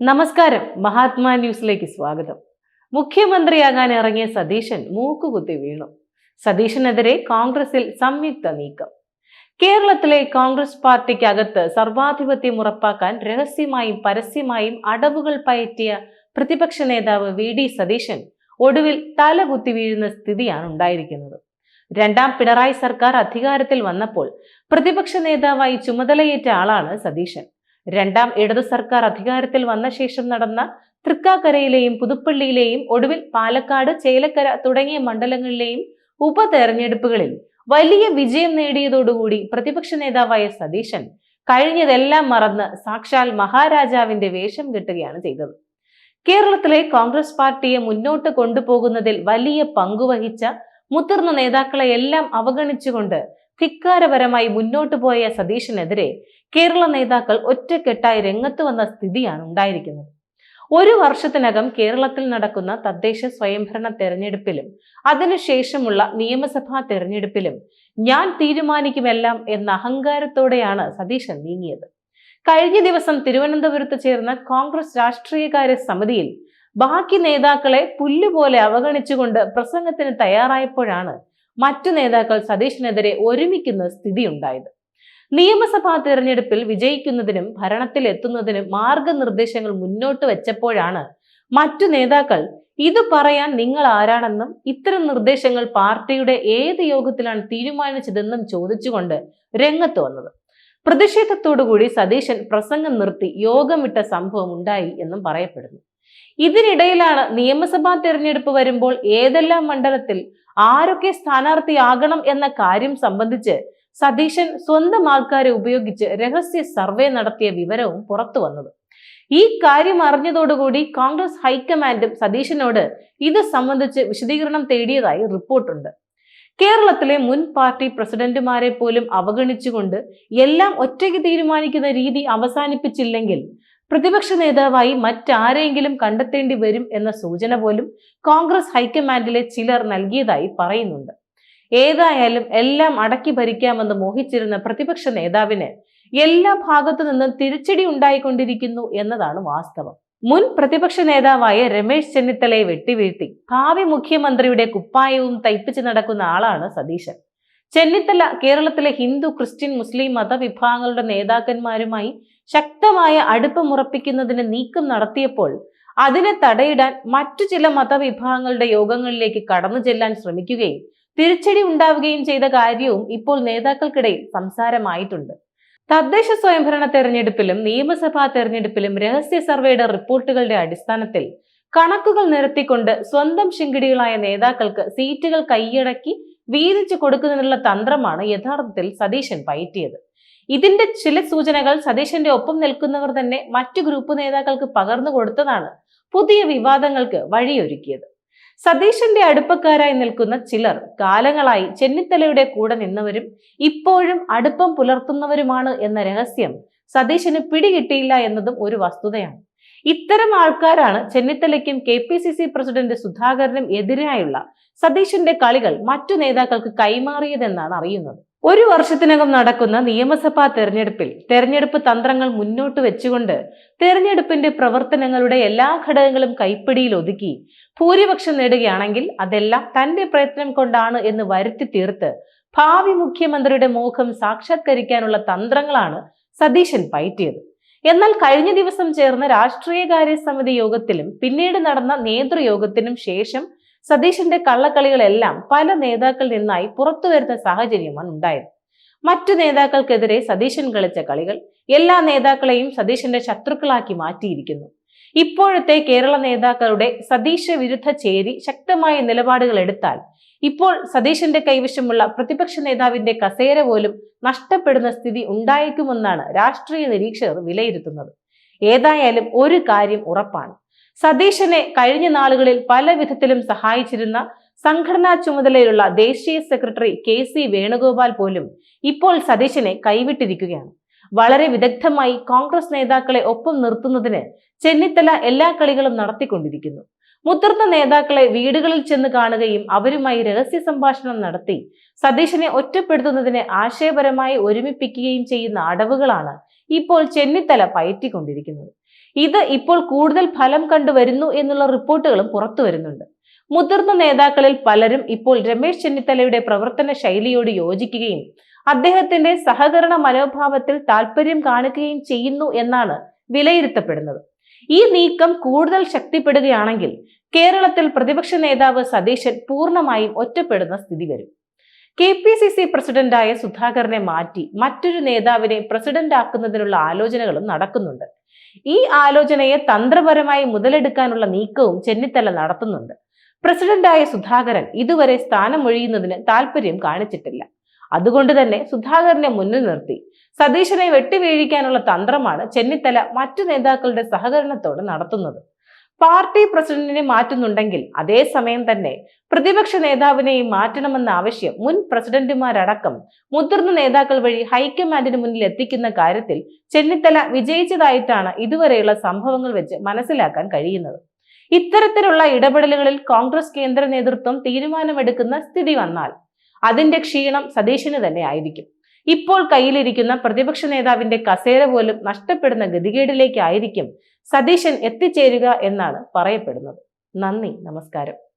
നമസ്കാരം. മഹാത്മാ ന്യൂസിലേക്ക് സ്വാഗതം. മുഖ്യമന്ത്രിയാകാൻ ഇറങ്ങിയ സതീശൻ മൂക്കുകുത്തി വീണു. സതീശനെതിരെ കോൺഗ്രസിൽ സംയുക്ത നീക്കം. കേരളത്തിലെ കോൺഗ്രസ് പാർട്ടിക്കകത്ത് സർവാധിപത്യം ഉറപ്പാക്കാൻ രഹസ്യമായും പരസ്യമായും അടവുകൾ പയറ്റിയ പ്രതിപക്ഷ നേതാവ് വി ഡി സതീശൻ ഒടുവിൽ തല കുത്തി വീഴുന്ന സ്ഥിതിയാണ് ഉണ്ടായിരിക്കുന്നത്. രണ്ടാം പിണറായി സർക്കാർ അധികാരത്തിൽ വന്നപ്പോൾ പ്രതിപക്ഷ നേതാവായി ചുമതലയേറ്റ ആളാണ് സതീശൻ. രണ്ടാം ഇടതു സർക്കാർ അധികാരത്തിൽ വന്ന ശേഷം നടന്ന തൃക്കാക്കരയിലെയും പുതുപ്പള്ളിയിലെയും ഒടുവിൽ പാലക്കാട് ചേലക്കര തുടങ്ങിയ മണ്ഡലങ്ങളിലെയും ഉപതെരഞ്ഞെടുപ്പുകളിൽ വലിയ വിജയം നേടിയതോടുകൂടി പ്രതിപക്ഷ നേതാവായ സതീശൻ കഴിഞ്ഞതെല്ലാം മറന്ന് സാക്ഷാൽ മഹാരാജാവിന്റെ വേഷം കെട്ടുകയാണ് ചെയ്തത്. കേരളത്തിലെ കോൺഗ്രസ് പാർട്ടിയെ മുന്നോട്ട് കൊണ്ടുപോകുന്നതിൽ വലിയ പങ്കുവഹിച്ച മുതിർന്ന നേതാക്കളെയെല്ലാം അവഗണിച്ചുകൊണ്ട് ധിക്കാരപരമായി മുന്നോട്ടു പോയ സതീശനെതിരെ കേരള നേതാക്കൾ ഒറ്റക്കെട്ടായി രംഗത്ത് വന്ന സ്ഥിതിയാണ് ഉണ്ടായിരിക്കുന്നത്. ഒരു വർഷത്തിനകം കേരളത്തിൽ നടക്കുന്ന തദ്ദേശ സ്വയംഭരണ തെരഞ്ഞെടുപ്പിലും അതിനുശേഷമുള്ള നിയമസഭാ തെരഞ്ഞെടുപ്പിലും ഞാൻ തീരുമാനിക്കുമെല്ലാം എന്ന അഹങ്കാരത്തോടെയാണ് സതീശൻ നീങ്ങിയത്. കഴിഞ്ഞ ദിവസം തിരുവനന്തപുരത്ത് ചേർന്ന കോൺഗ്രസ് രാഷ്ട്രീയകാര്യ സമിതിയിൽ ബാക്കി നേതാക്കളെ പുല്ലുപോലെ അവഗണിച്ചുകൊണ്ട് പ്രസംഗത്തിന് തയ്യാറായപ്പോഴാണ് മറ്റു നേതാക്കൾ സതീഷിനെതിരെ ഒരുമിക്കുന്ന സ്ഥിതിയുണ്ടായത്. നിയമസഭാ തിരഞ്ഞെടുപ്പിൽ വിജയിക്കുന്നതിനും ഭരണത്തിൽ എത്തുന്നതിനും മാർഗനിർദ്ദേശങ്ങൾ മുന്നോട്ട് വെച്ചപ്പോഴാണ് മറ്റു നേതാക്കൾ ഇത് പറയാൻ നിങ്ങൾ ആരാണെന്നും ഇത്തരം നിർദ്ദേശങ്ങൾ പാർട്ടിയുടെ ഏത് യോഗത്തിലാണ് തീരുമാനിച്ചതെന്നും ചോദിച്ചുകൊണ്ട് രംഗത്ത് വന്നത്. പ്രതിഷേധത്തോടുകൂടി സതീശൻ പ്രസംഗം നിർത്തി യോഗം വിട്ട സംഭവം ഉണ്ടായി എന്നും പറയപ്പെടുന്നു. ഇതിനിടയിലാണ് നിയമസഭാ തെരഞ്ഞെടുപ്പ് വരുമ്പോൾ ഏതെല്ലാം മണ്ഡലത്തിൽ ആരൊക്കെ സ്ഥാനാർത്ഥിയാകണം എന്ന കാര്യം സംബന്ധിച്ച് സതീശൻ സ്വന്തം ആൾക്കാരെ ഉപയോഗിച്ച് രഹസ്യ സർവേ നടത്തിയ വിവരവും പുറത്തു വന്നത്. ഈ കാര്യം അറിഞ്ഞതോടുകൂടി കോൺഗ്രസ് ഹൈക്കമാൻഡും സതീശനോട് ഇത് സംബന്ധിച്ച് വിശദീകരണം തേടിയതായി റിപ്പോർട്ടുണ്ട്. കേരളത്തിലെ മുൻ പാർട്ടി പ്രസിഡന്റുമാരെ പോലും അവഗണിച്ചുകൊണ്ട് എല്ലാം ഒറ്റയ്ക്ക് തീരുമാനിക്കുന്ന രീതി അവസാനിപ്പിച്ചില്ലെങ്കിൽ പ്രതിപക്ഷ നേതാവായി മറ്റാരെങ്കിലും കണ്ടെത്തേണ്ടി വരും എന്ന സൂചന പോലും കോൺഗ്രസ് ഹൈക്കമാൻഡിലെ ചിലർ നൽകിയതായി പറയുന്നുണ്ട്. ഏതായാലും എല്ലാം അടക്കി ഭരിക്കാമെന്ന് മോഹിച്ചിരുന്ന പ്രതിപക്ഷ നേതാവിന് എല്ലാ ഭാഗത്തു നിന്നും തിരിച്ചടി ഉണ്ടായിക്കൊണ്ടിരിക്കുന്നു എന്നതാണ് വാസ്തവം. മുൻ പ്രതിപക്ഷ നേതാവായ രമേശ് ചെന്നിത്തലയെ വെട്ടിവീഴ്ത്തി. ഭാവി മുഖ്യമന്ത്രിയുടെ കുപ്പായവും തയ്പ്പിച്ച് നടക്കുന്ന ആളാണ് സതീശൻ. ചെന്നിത്തല കേരളത്തിലെ ഹിന്ദു ക്രിസ്ത്യൻ മുസ്ലിം മതവിഭാഗങ്ങളുടെ നേതാക്കന്മാരുമായി ശക്തമായ അടുപ്പമുറപ്പിക്കുന്നതിന് നീക്കം നടത്തിയപ്പോൾ അതിനെ തടയിടാൻ മറ്റു ചില മതവിഭാഗങ്ങളുടെ യോഗങ്ങളിലേക്ക് കടന്നു ചെല്ലാൻ ശ്രമിക്കുകയും തിരിച്ചടി ഉണ്ടാവുകയും ചെയ്ത കാര്യവും ഇപ്പോൾ നേതാക്കൾക്കിടയിൽ സംസാരമായിട്ടുണ്ട്. തദ്ദേശ സ്വയംഭരണ തെരഞ്ഞെടുപ്പിലും നിയമസഭാ തെരഞ്ഞെടുപ്പിലും രഹസ്യ സർവേയുടെ റിപ്പോർട്ടുകളുടെ അടിസ്ഥാനത്തിൽ കണക്കുകൾ നിരത്തിക്കൊണ്ട് സ്വന്തം ശിങ്കിടികളായ നേതാക്കൾക്ക് സീറ്റുകൾ കൈയടക്കി വീതിച്ചു കൊടുക്കുന്നതിനുള്ള തന്ത്രമാണ് യഥാർത്ഥത്തിൽ സതീശൻ പയറ്റിയത്. ഇതിന്റെ ചില സൂചനകൾ സതീശന്റെ ഒപ്പം നിൽക്കുന്നവർ തന്നെ മറ്റു ഗ്രൂപ്പ് നേതാക്കൾക്ക് പകർന്നു കൊടുത്തതാണ് പുതിയ വിവാദങ്ങൾക്ക് വഴിയൊരുക്കിയത്. സതീശന്റെ അടുപ്പക്കാരായി നിൽക്കുന്ന ചിലർ കാലങ്ങളായി ചെന്നിത്തലയുടെ കൂടെ നിന്നവരും ഇപ്പോഴും അടുപ്പം പുലർത്തുന്നവരുമാണ് എന്ന രഹസ്യം സതീശന് പിടികിട്ടിയില്ല എന്നതും ഒരു വസ്തുതയാണ്. ഇത്തരം ആൾക്കാരാണ് ചെന്നിത്തലയ്ക്കും K P C C president സുധാകരനും എതിരായുള്ള സതീശന്റെ കളികൾ മറ്റു നേതാക്കൾക്ക് കൈമാറിയതെന്നാണ് അറിയുന്നത്. ഒരു വർഷത്തിനകം നടക്കുന്ന നിയമസഭാ തെരഞ്ഞെടുപ്പിൽ തെരഞ്ഞെടുപ്പ് തന്ത്രങ്ങൾ മുന്നോട്ട് വെച്ചുകൊണ്ട് തെരഞ്ഞെടുപ്പിന്റെ പ്രവർത്തനങ്ങളുടെ എല്ലാ ഘടകങ്ങളും കൈപ്പിടിയിൽ ഒതുക്കി ഭൂരിപക്ഷം നേടുകയാണെങ്കിൽ അതെല്ലാം തന്റെ പ്രയത്നം കൊണ്ടാണ് എന്ന് വരുത്തി തീർത്ത് ഭാവി മുഖ്യമന്ത്രിയുടെ മോഹം സാക്ഷാത്കരിക്കാനുള്ള തന്ത്രങ്ങളാണ് സതീശൻ പയറ്റിയത്. എന്നാൽ കഴിഞ്ഞ ദിവസം ചേർന്ന രാഷ്ട്രീയകാര്യ സമിതി യോഗത്തിലും പിന്നീട് നടന്ന നേതൃയോഗത്തിനും ശേഷം സതീശന്റെ കള്ളക്കളികളെല്ലാം പല നേതാക്കളിൽ നിന്നായി പുറത്തു വരുന്ന സാഹചര്യമാണ് ഉണ്ടായത്. മറ്റു നേതാക്കൾക്കെതിരെ സതീശൻ കളിച്ച കളികൾ എല്ലാ നേതാക്കളെയും സതീശന്റെ ശത്രുക്കളാക്കി മാറ്റിയിരിക്കുന്നു. ഇപ്പോഴത്തെ കേരള നേതാക്കളുടെ സതീശ വിരുദ്ധ ചേരി ശക്തമായ നിലപാടുകൾ എടുത്താൽ ഇപ്പോൾ സതീശന്റെ കൈവശമുള്ള പ്രതിപക്ഷ നേതാവിന്റെ കസേര പോലും നഷ്ടപ്പെടുന്ന സ്ഥിതി ഉണ്ടായേക്കുമെന്നാണ് രാഷ്ട്രീയ നിരീക്ഷകർ വിലയിരുത്തുന്നത്. ഏതായാലും ഒരു കാര്യം ഉറപ്പാണ്. സതീശനെ കഴിഞ്ഞ നാളുകളിൽ പല വിധത്തിലും സഹായിച്ചിരുന്ന സംഘടനാ ചുമതലയിലുള്ള ദേശീയ സെക്രട്ടറി കെ സി വേണുഗോപാൽ പോലും ഇപ്പോൾ സതീശനെ കൈവിട്ടിരിക്കുകയാണ്. വളരെ വിദഗ്ധമായി കോൺഗ്രസ് നേതാക്കളെ ഒപ്പം നിർത്തുന്നതിന് ചെന്നിത്തല എല്ലാ കളികളും നടത്തിക്കൊണ്ടിരിക്കുന്നു. മുതിർന്ന നേതാക്കളെ വീടുകളിൽ ചെന്ന് കാണുകയും അവരുമായി രഹസ്യ സംഭാഷണം നടത്തി സതീശനെ ഒറ്റപ്പെടുത്തുന്നതിനെ ആശയപരമായി ഒരുമിപ്പിക്കുകയും ചെയ്യുന്ന അടവുകളാണ് ഇപ്പോൾ ചെന്നിത്തല പയറ്റിക്കൊണ്ടിരിക്കുന്നത്. ഇത് ഇപ്പോൾ കൂടുതൽ ഫലം കണ്ടുവരുന്നു എന്നുള്ള റിപ്പോർട്ടുകളും പുറത്തു വരുന്നുണ്ട്. മുതിർന്ന നേതാക്കളിൽ പലരും ഇപ്പോൾ രമേശ് ചെന്നിത്തലയുടെ പ്രവർത്തന ശൈലിയോട് യോജിക്കുകയും അദ്ദേഹത്തിന്റെ സഹകരണ മനോഭാവത്തിൽ താല്പര്യം കാണിക്കുകയും ചെയ്യുന്നു എന്നാണ് വിലയിരുത്തപ്പെടുന്നത്. ഈ നീക്കം കൂടുതൽ ശക്തിപ്പെടുകയാണെങ്കിൽ കേരളത്തിൽ പ്രതിപക്ഷ നേതാവ് സതീശൻ പൂർണമായും ഒറ്റപ്പെടുന്ന സ്ഥിതി വരും. കെ പി സി സി പ്രസിഡന്റായ സുധാകരനെ മാറ്റി മറ്റൊരു നേതാവിനെ പ്രസിഡന്റ് ആക്കുന്നതിനുള്ള ആലോചനകളും നടക്കുന്നുണ്ട്. ഈ ആലോചനയെ തന്ത്രപരമായി മുതലെടുക്കാനുള്ള നീക്കവും ചെന്നിത്തല നടത്തുന്നുണ്ട്. പ്രസിഡന്റായ സുധാകരൻ ഇതുവരെ സ്ഥാനമൊഴിയുന്നതിന് താല്പര്യം കാണിച്ചിട്ടില്ല. അതുകൊണ്ട് തന്നെ സുധാകരനെ മുന്നിൽ നിർത്തി. സതീശനെ വെട്ടിവീഴിക്കാനുള്ള തന്ത്രമാണ് ചെന്നിത്തല മറ്റു നേതാക്കളുടെ സഹകരണത്തോടെ നടത്തുന്നത്. പാർട്ടി പ്രസിഡന്റിനെ മാറ്റുന്നുണ്ടെങ്കിൽ അതേസമയം തന്നെ പ്രതിപക്ഷ നേതാവിനെയും മാറ്റണമെന്ന ആവശ്യം മുൻ പ്രസിഡന്റുമാരടക്കം മുതിർന്ന നേതാക്കൾ വഴി ഹൈക്കമാൻഡിന് മുന്നിൽ എത്തിക്കുന്ന കാര്യത്തിൽ ചെന്നിത്തല വിജയിച്ചതായിട്ടാണ് ഇതുവരെയുള്ള സംഭവങ്ങൾ വെച്ച് മനസ്സിലാക്കാൻ കഴിയുന്നത്. ഇത്തരത്തിലുള്ള ഇടപെടലുകളിൽ കോൺഗ്രസ് കേന്ദ്ര നേതൃത്വം തീരുമാനമെടുക്കുന്ന സ്ഥിതി വന്നാൽ അതിന്റെ ക്ഷീണം സതീശന് തന്നെ ആയിരിക്കും. ഇപ്പോൾ കയ്യിലിരിക്കുന്ന പ്രതിപക്ഷ നേതാവിന്റെ കസേര പോലും നഷ്ടപ്പെടുന്ന ഗതികേടിലേക്കായിരിക്കും സതീശൻ എത്തിച്ചേരുക എന്നാണ് പറയപ്പെടുന്നത്. നന്ദി നമസ്കാരം.